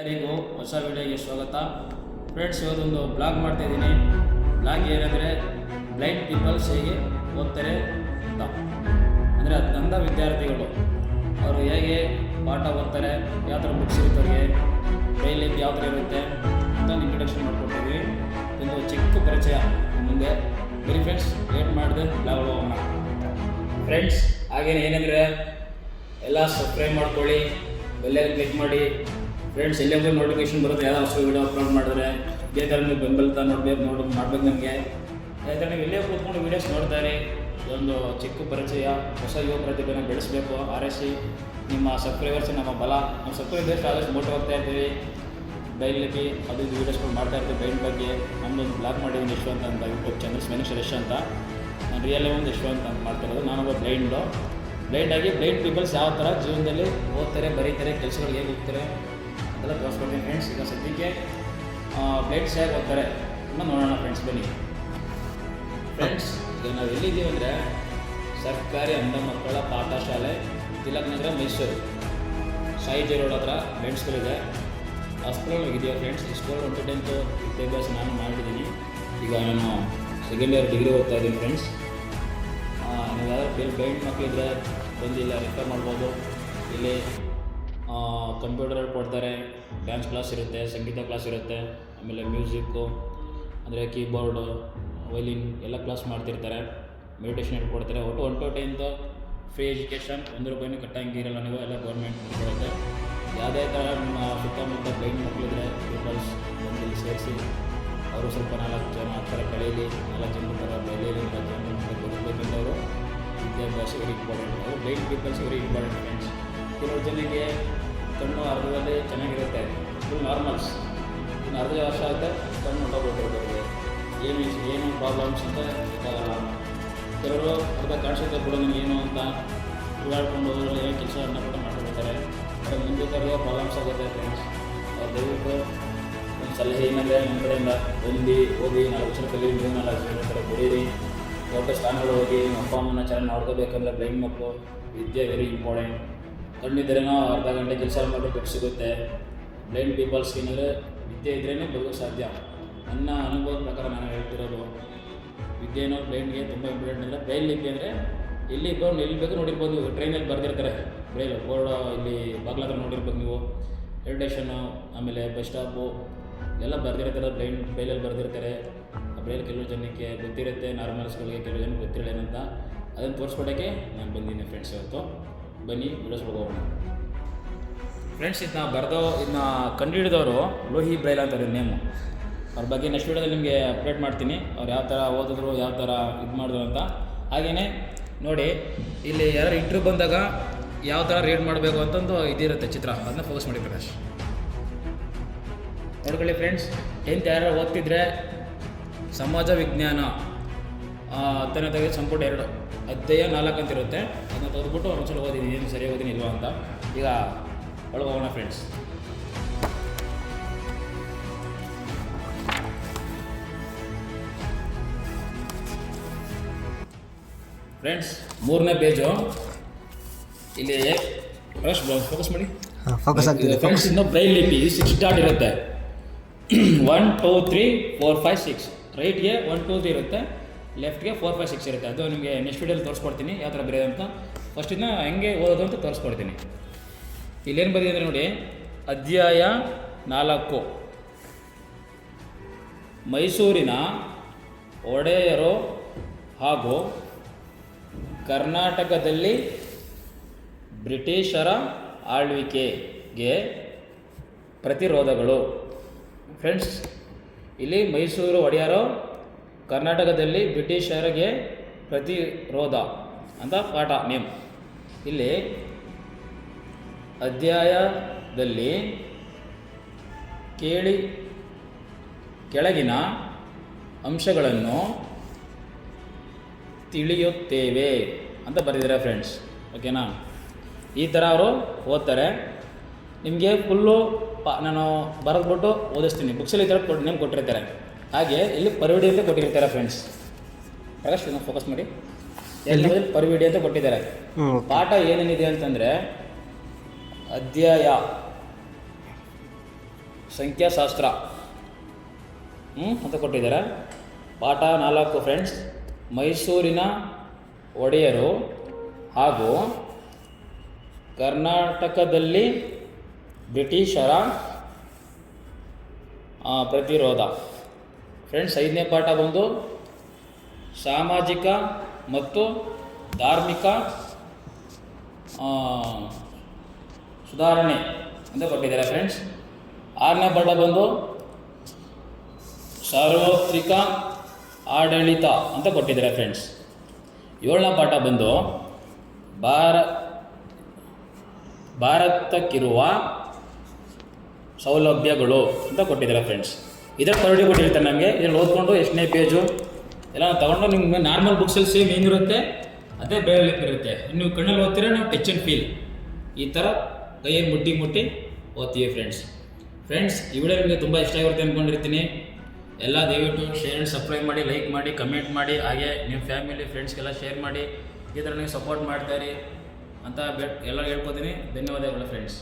ಎಲ್ಲರಿಗೂ ಹೊಸ ವಿಡಿಯೋಗೆ ಸ್ವಾಗತ. ಫ್ರೆಂಡ್ಸ್ ಇವತ್ತೊಂದು ಬ್ಲಾಗ್ ಮಾಡ್ತಾ ಇದ್ದೀನಿ. ಬ್ಲಾಗ್ ಏನಂದರೆ ಬ್ಲೈಂಡ್ ಪೀಪಲ್ಸ್ ಹೇಗೆ ಓದ್ತಾರೆ ಅಂತ. ಅಂದರೆ ಅಂಧ ವಿದ್ಯಾರ್ಥಿಗಳು. ಅವರು ಹೇಗೆ ಪಾಠ ಓದ್ತಾರೆ, ಯಾವ ಥರ ಬುಕ್ಸ್ ಇರುತ್ತೆ ಅವ್ರಿಗೆ ಡೈಲಿ ಯಾವ ಥರ ಇರುತ್ತೆ ಅಂತ ಇಂಟ್ರಡಕ್ಷನ್ ಮಾಡಿಕೊಟ್ಟಿದ್ವಿ. ಒಂದು ಚಿಕ್ಕ ಪರಿಚಯ ಮುಂದೆ. ಬರೀ ಫ್ರೆಂಡ್ಸ್ ಲೇಟ್ ಮಾಡಿದೆ ಬ್ಲಾಗ್ ಹೋಗೋಣ ಫ್ರೆಂಡ್ಸ್ ಹಾಗೇನೇ ಏನಂದರೆ ಎಲ್ಲ ಸಬ್ಸ್ಕ್ರೈಬ್ ಮಾಡ್ಕೊಳ್ಳಿ ಬೆಲ್ಲಲ್ಲಿ ಕ್ಲಿಕ್ ಮಾಡಿ ಫ್ರೆಂಡ್ಸ್ ಎಲ್ಲೆಲ್ಲೂ ನೋಟಿಫಿಕೇಶನ್ ಬರುತ್ತೆ ಯಾವ ಹೊಸ ವೀಡಿಯೋ ಅಪ್ಲೋಡ್ ಮಾಡಿದ್ರೆ, ಇದೇ ಥರ ನೀವು ಬೆಂಬಲಿತ ನೋಡ್ಬೇಕು ನೋಡಿ ಮಾಡ್ಬೇಕು ನಮಗೆ. ಥರ ನೀವು ಎಲ್ಲೇ ಕೂತ್ಕೊಂಡು ವೀಡಿಯೋಸ್ ನೋಡ್ತಾರೆ, ಇದೊಂದು ಚಿಕ್ಕ ಪರಿಚಯ, ಹೊಸ ಯುವ ಪ್ರತಿಭೆನ ಬೆಳೆಸಬೇಕು, ಆರಿಸಿ ನಿಮ್ಮ ಸಬ್ಸ್ಕ್ರೈಬರ್ಸ್ ನಮ್ಮ ಬಲ. ನಮ್ಮ ಸಬ್ಸ್ಕ್ರೈಬರ್ಸ್ ಆದಷ್ಟು ಮೋಟ್ ಹೋಗ್ತಾ ಇರ್ತೀವಿ. ಡೈಲಿ ಅದು ವೀಡಿಯೋಸ್ಗಳು ಮಾಡ್ತಾ ಇರ್ತೀವಿ ಬೈನ್ ಬಗ್ಗೆ. ನಮ್ಮದೊಂದು ಬ್ಲಾಗ್ ಮಾಡಿದ್ದೀನಿ, ಯಶವಂತ್ ಅಂತ ಯೂಟ್ಯೂಬ್ ಚಾನಲ್ ಸ್ಮೆನಿಕ್ಷರ್ ಯಶ್ ಅಂತ. ನಾನು ರಿಯಲ್ ಒಂದು ಯಶವಂತ್ ಅಂತ ಮಾಡ್ತಿರೋದು ನಾನೊಬ್ಬ ಬ್ಲೈಂಡು ಬ್ಲೈಂಡಾಗಿ ಬ್ಲೈಂಡ್ ಪೀಪಲ್ಸ್ ಯಾವ ಥರ ಜೀವನದಲ್ಲಿ ಓದ್ತಾರೆ, ಬರೀತಾರೆ ಕೆಲಸಗಳು ಹೇಗೆ ಹೋಗ್ತಾರೆ ಅದೆಲ್ಲ ತೋರಿಸ್ಕೊಡ್ತೀನಿ ಫ್ರೆಂಡ್ಸ್ ಈಗ ಸದ್ಯಕ್ಕೆ ಬ್ಲೈಂಡ್ಸ್ ಹೇಗೆ ಹೋಗ್ತಾರೆ ತುಂಬ ನೋಡೋಣ ಫ್ರೆಂಡ್ಸ್ ಬನ್ನಿ. ಫ್ರೆಂಡ್ಸ್ ಈಗ ನಾವು ಎಲ್ಲಿದ್ದೀವಿ ಅಂದರೆ, ಸರ್ಕಾರಿ ಅಂಧ ಮಕ್ಕಳ ಪಾಠಶಾಲೆ, ತಿಲಕ್ ನಗರ, ಮೈಸೂರು. ಸಾಯಿ ರೋಡ್ ಹತ್ರ ಬ್ಲೈಂಡ್ ಸ್ಕೂಲ್ ಇದೆ ಆ ಹೋಗಿದ್ದೀವಿ ಫ್ರೆಂಡ್ಸ್ ಈ ಸ್ಕೂಲ್ ಒಂದು ಟೆಂತು ವಿದ್ಯಾಭ್ಯಾಸ ನಾನು ಮಾಡಿದ್ದೀನಿ. ಈಗ ನಾನು ಸೆಕೆಂಡ್ ಇಯರ್ ಡಿಗ್ರಿ ಓದ್ತಾ ಇದ್ದೀನಿ ಫ್ರೆಂಡ್ಸ್ ನೀವು ಯಾರು ಬೇರೆ ಬ್ಲೈಂಡ್ ಮಕ್ಕಳಿದ್ರೆ ಬಂದಿಲ್ಲ ರೆಫರ್ ಮಾಡ್ಬೋದು. ಇಲ್ಲಿ ಕಂಪ್ಯೂಟರ್ ಕೊಡ್ತಾರೆ ಡ್ಯಾನ್ಸ್ ಕ್ಲಾಸ್ ಇರುತ್ತೆ, ಸಂಗೀತ ಕ್ಲಾಸ್ ಇರುತ್ತೆ, ಆಮೇಲೆ ಮ್ಯೂಸಿಕ್ಕು ಅಂದರೆ ಕೀಬೋರ್ಡು ವೈಲಿನ್ ಎಲ್ಲ ಕ್ಲಾಸ್ ಮಾಡ್ತಿರ್ತಾರೆ. ಮೆಡಿಟೇಷನ್ ಹೇಳ್ಕೊಡ್ತಾರೆ ಒಟ್ಟು one to tenth free education ಒಂದು ರೂಪಾಯಿನೂ ಕಟ್ಟಂಗಿರಲ್ಲ ನೀವು, ಎಲ್ಲ ಗೌರ್ಮೆಂಟ್ ಕೊಡುತ್ತೆ ಯಾವುದೇ ಥರ ನಮ್ಮ ಸುತ್ತಮುತ್ತ ಬ್ಲೈಂಡ್ ಮಕ್ಕಳಿದ್ರೆ ಪೀಪಲ್ಸ್ ಬಂದು ಸೇರಿಸಿ, ಅವರು ಸ್ವಲ್ಪ ನಾಲ್ಕು ಜನ ಥರ ಕಳೀಲಿ, ನಾಲ್ಕು ಜನ ಥರ ಬೆಳೀಲಿ, ನಾಲ್ಕು ಜನ ವಿದ್ಯಾಭ್ಯಾಸ ಇಂಪಾರ್ಟೆಂಟ್ ಅವರು ಬ್ಲೈಂಡ್ ಪೀಪಲ್ಸ್ ಇವರು ಇಂಪಾರ್ಟೆಂಟ್ ಫ್ರೆಂಡ್ಸ್ ಕೆಲವು ಜನಕ್ಕೆ ಕಣ್ಣು ಅರ್ಧದಲ್ಲಿ ಚೆನ್ನಾಗಿರುತ್ತೆ. ಫುಲ್ ನಾರ್ಮಲ್ಸ್ ಇನ್ನು ಅರ್ಧ ವರ್ಷ ಆಗುತ್ತೆ ಕಣ್ಣು ಹೊಟ್ಟೋಗ್ಬಿಟ್ಟಿರುತ್ತೆ ಏನು ಏನು ಪ್ರಾಬ್ಲಮ್ಸ್ ಅಂತ ಗೊತ್ತಾಗಲ್ಲ. ಕೆಲವರು ಅರ್ಧ ಕಾಣಿಸುತ್ತೆ ಕೂಡ ಏನು ಅಂತ ಓಡಾಡ್ಕೊಂಡು ಹೋದ್ರೆ ಏನು ಕೆಲಸ ಅನ್ನಪಟ್ಟು ಮಾಡ್ಕೊಳ್ತಾರೆ. ಆದರೆ ಮುಂದೆ ತರುವ ಪ್ರಾಬ್ಲಮ್ಸ್ ಆಗುತ್ತೆ ಫ್ರೆಂಡ್ಸ್ ದಯವಿಟ್ಟು ಒಂದು ಸಲಹೆ ಏನಂದರೆ ನಮ್ಮ ಕಡೆಯಿಂದ ಬಂದು ಓದಿ, ನಾಲ್ಕು ವರ್ಷ ಕಲಿ ನೀವು ನಾಲ್ಕು ಜನ ಕಡೆ ಬೆಳೀರಿ ದೊಡ್ಡ ಸ್ಥಾನಗಳು ಹೋಗಿ ನಮ್ಮ ಅಪ್ಪ, ಅಮ್ಮನ ಚೆನ್ನಾಗಿ ನೋಡ್ಕೋಬೇಕಂದ್ರೆ ಬ್ಲೈಂಡ್ ಮಕ್ಕಳು ವಿದ್ಯೆ ವೆರಿ ಇಂಪಾರ್ಟೆಂಟ್ ಕಣ್ಣಿದ್ರೇನೋ ಅರ್ಧ ಗಂಟೆ ಕೆಲಸ ಮಾಡಿದ್ರೆ ದುಡ್ಡು ಸಿಗುತ್ತೆ. ಬ್ಲೈಂಡ್ ಪೀಪಲ್ಸ್ಗೆ ಏನಂದರೆ ವಿದ್ಯೆ ಇದ್ರೇ ಬದುಕು ಸಾಧ್ಯ. ನನ್ನ ಅನುಭವದ ಪ್ರಕಾರ ನಾನು ಹೇಳ್ತಿರೋದು ವಿದ್ಯೆನೋ ಬ್ಲೈಂಡ್ಗೆ ತುಂಬ ಇಂಪಾರ್ಟೆಂಟ್ ಅಂದರೆ ಬ್ರೈಲ್ ಲಿಪಿ ಅಂದರೆ ಇಲ್ಲಿ ಇಬ್ಬರು ಎಲ್ಲಿ ಬೇಕು ನೋಡಿರ್ಬೋದು ನೀವು. ಟ್ರೈನಲ್ಲಿ ಬರ್ದಿರ್ತಾರೆ. ಬ್ರೈಲ್ ಬೋರ್ಡ್, ಇಲ್ಲಿ ಬಾಗ್ಲ ಹತ್ರ ನೀವು ನೀವು. ಸ್ಟೇಷನ್ನು ಆಮೇಲೆ ಬಸ್ ಸ್ಟಾಪು ಎಲ್ಲ ಬರ್ದಿರ್ತಾರೆ. ಬ್ಲೈಂಡ್ ಬ್ರೈಲಲ್ಲಿ ಬರ್ದಿರ್ತಾರೆ. ಆ ಬ್ರೈಲ್ ಕೆಲವು ಜನಕ್ಕೆ ಗೊತ್ತಿರುತ್ತೆ ನಾರ್ಮಲ್ಸ್ಗಳಿಗೆ ಕೆಲವು ಜನಕ್ಕೆ ಗೊತ್ತಿರಲೇನಂತ ಅದನ್ನು ತೋರಿಸ್ಕೊಡೋಕ್ಕೆ ನಾನು ಬಂದಿದ್ದೀನಿ ಫ್ರೆಂಡ್ಸ್ ಇವತ್ತು. ಬನ್ನಿ ಬಿಡಿಸ್ಬೇಕು ಹೋಗೋಣ. ಫ್ರೆಂಡ್ಸ್ ಇದನ್ನ ಬರೆದೋ ಇದನ್ನ ಕಂಡುಹಿಡಿದವರು ಲೋಹಿ ಬ್ರೈಲ್ ಅಂತ ನೇಮು ಅವ್ರ ಬಗ್ಗೆ ನೆಕ್ಸ್ಟ್ ವೀಡಿಯೋದಲ್ಲಿ ನಿಮಗೆ ಅಪ್ಡೇಟ್ ಮಾಡ್ತೀನಿ. ಅವ್ರು ಯಾವ ಥರ ಓದಿದ್ರು, ಯಾವ ಥರ ಇದು ಮಾಡಿದ್ರು ಅಂತ. ಹಾಗೆಯೇ ನೋಡಿ, ಇಲ್ಲಿ ಯಾರು ಇಂಟ್ರೂ ಬಂದಾಗ ಯಾವ ಥರ ರೀಡ್ ಮಾಡಬೇಕು ಅಂತಂದು ಇದಿರುತ್ತೆ ಚಿತ್ರ. ಅದನ್ನ ಫೋಕಸ್ ಮಾಡಿ ಪ್ರಕಾಶ್. ನೋಡ್ಕೊಳ್ಳಿ ಫ್ರೆಂಡ್ಸ್ ಟೆಂತ್ ಯಾರು ಓದ್ತಿದ್ರೆ ಸಮಾಜ ವಿಜ್ಞಾನ ಹತ್ತನೇ ತರಗತಿ ಸಂಪುಟ ಎರಡು. ಅಧ್ಯಾಯ ನಾಲ್ಕು ಅಂತ ಇರುತ್ತೆ. ಅದನ್ನ ತೆಗೆದುಬಿಟ್ಟು ಒಂದ್ಸಲ ಓದಿದ್ದೀನಿ ಏನು ಸರಿ ಓದಿನಿ ಇಲ್ವಾ ಅಂತ. ಈಗ ಒಳಗೆ ಹೋಗೋಣ ಫ್ರೆಂಡ್ಸ್ ಫ್ರೆಂಡ್ಸ್ ಮೂರನೇ ಪೇಜು ಇಲ್ಲಿ ಫಸ್ಟ್ ಫೋಕಸ್ ಮಾಡಿ. ಫೋಕಸ್ ಆಗ್ತಿದೆ ಫ್ರೆಂಡ್ಸ್ ಇನ್ನು ಬ್ರೈಲ್ ಲಿಪಿ ಸಿಕ್ಸ್ ಡಾಟ್ ಇರುತ್ತೆ. One two three four five six ರೈಟ್ಗೆ one two three ಇರುತ್ತೆ. ಲೆಫ್ಟ್ಗೆ ಫೋರ್ ಫೈವ್ ಸಿಕ್ಸ್ ಇರುತ್ತೆ. ಅದು ನಿಮಗೆ ನೆಕ್ಸ್ಟ್ ವೀಡಿಯೋಲಿ ತೋರಿಸ್ಕೊಡ್ತೀನಿ, ಯಾವ ಥರ ಬರೆಯೋದು ಅಂತ. ಫಸ್ಟ್ ಇದನ್ನ ಹೆಂಗೆ ಓದೋದು ಅಂತ ತೋರಿಸ್ಕೊಡ್ತೀನಿ. ಇಲ್ಲೇನು ಬರೆದಿದೆ ನೋಡಿ, ಅಧ್ಯಾಯ ನಾಲ್ಕು. ಮೈಸೂರಿನ ಒಡೆಯರು ಹಾಗೂ ಕರ್ನಾಟಕದಲ್ಲಿ ಬ್ರಿಟಿಷರ ಆಳ್ವಿಕೆಗೆ ಪ್ರತಿರೋಧಗಳು. ಫ್ರೆಂಡ್ಸ್ ಇಲ್ಲಿ ಮೈಸೂರು ಒಡೆಯರು ಕರ್ನಾಟಕದಲ್ಲಿ ಬ್ರಿಟಿಷರಿಗೆ ಪ್ರತಿರೋಧ ಅಂತ ಪಾಠ ನೇಮ್ ಇಲ್ಲಿ ಅಧ್ಯಾಯದಲ್ಲಿ ಕೇಳಿ ಕೆಳಗಿನ ಅಂಶಗಳನ್ನು ತಿಳಿಯುತ್ತೇವೆ ಅಂತ ಬರೆದಿದ್ದಾರೆ ಫ್ರೆಂಡ್ಸ್ ಓಕೆನಾ ಈ ಥರ ಅವರು ಓದ್ತಾರೆ. ನಿಮಗೆ ಫುಲ್ಲು ಪ ನಾನು ಬರೆದ್ಬಿಟ್ಟು ಓದಿಸ್ತೀನಿ. ಬುಕ್ಸಲ್ಲಿ ಈ ಥರ ಕೊಟ್ಟು ನೇಮ್ ಕೊಟ್ಟಿರ್ತಾರೆ. ಹಾಗೆ ಇಲ್ಲಿ ಪರಿವಿಡಿ ಅಂತ ಕೊಟ್ಟಿರ್ತಾರೆ ಫ್ರೆಂಡ್ಸ್ ಪ್ರಕಾಶ್ ಇದನ್ನ ಫೋಕಸ್ ಮಾಡಿ. ಎಲ್ಲಿ ಪರಿವಿಡಿ ಅಂತ ಕೊಟ್ಟಿದ್ದಾರೆ. ಪಾಠ ಏನೇನಿದೆ ಅಂತಂದರೆ ಅಧ್ಯಾಯ ಸಂಖ್ಯಾಶಾಸ್ತ್ರ. ಹ್ಞೂ ಅಂತ ಕೊಟ್ಟಿದ್ದಾರೆ. ಪಾಠ ನಾಲ್ಕು ಫ್ರೆಂಡ್ಸ್ ಮೈಸೂರಿನ ಒಡೆಯರು ಹಾಗೂ ಕರ್ನಾಟಕದಲ್ಲಿ ಬ್ರಿಟಿಷರ ಪ್ರತಿರೋಧ. ಫ್ರೆಂಡ್ಸ್ ಐದನೇ ಪಾಠ ಬಂದು ಸಾಮಾಜಿಕ ಮತ್ತು ಧಾರ್ಮಿಕ ಸುಧಾರಣೆ ಅಂತ ಕೊಟ್ಟಿದ್ದಾರೆ ಫ್ರೆಂಡ್ಸ್ ಆರನೇ ಪಾಠ ಬಂದು ಸಾರ್ವತ್ರಿಕ ಆಡಳಿತ ಅಂತ ಕೊಟ್ಟಿದ್ದಾರೆ ಫ್ರೆಂಡ್ಸ್ ಏಳನೇ ಪಾಠ ಬಂದು ಭಾರ, ಭಾರತಕ್ಕಿರುವ ಸೌಲಭ್ಯಗಳು ಅಂತ ಕೊಟ್ಟಿದ್ದಾರೆ ಫ್ರೆಂಡ್ಸ್ ಇದರ ಪರ್ಡಿ ಕೊಟ್ಟಿರ್ತಾರೆ ನಮಗೆ. ಇದ್ರಲ್ಲಿ ಓದ್ಕೊಂಡು ಎಷ್ಟನೇ ಪೇಜು ಎಲ್ಲ ತೊಗೊಂಡು ನಿಮ್ಗೆ ನಾರ್ಮಲ್ ಬುಕ್ಸಲ್ಲಿ ಸೇಮ್ ಹೆಂಗಿರುತ್ತೆ ಅದೇ ಬೇರೆ ಇರುತ್ತೆ. ನೀವು ಕಣ್ಣಲ್ಲಿ ಓದ್ತೀರಾ? ನಾವು ಟಚ್ ಆ್ಯಂಡ್ ಫೀಲ್ ಈ ಥರ ಕೈಯಲ್ಲಿ ಮುಟ್ಟಿ ಮುಟ್ಟಿ ಓದ್ತೀವಿ ಫ್ರೆಂಡ್ಸ್ ಫ್ರೆಂಡ್ಸ್ ಈ ನಿಮಗೆ ತುಂಬ ಇಷ್ಟ ಆಗಿರುತ್ತೆ ಅಂದ್ಕೊಂಡಿರ್ತೀನಿ ಎಲ್ಲ ದಯವಿಟ್ಟು ಶೇರ್ ಆ್ಯಂಡ್ ಸಬ್ಸ್ಕ್ರೈಬ್ ಮಾಡಿ ಲೈಕ್ ಮಾಡಿ ಕಮೆಂಟ್ ಮಾಡಿ. ಹಾಗೆ ನಿಮ್ಮ ಫ್ಯಾಮಿಲಿ ಫ್ರೆಂಡ್ಸ್ಗೆಲ್ಲ ಶೇರ್ ಮಾಡಿ. ಈ ಥರ ನೀವು ಸಪೋರ್ಟ್ ಮಾಡ್ತಾಯಿರಿ ಅಂತ ಬೇ ಎಲ್ಲ ಹೇಳ್ಕೊತೀನಿ. ಧನ್ಯವಾದಗಳು ಫ್ರೆಂಡ್ಸ್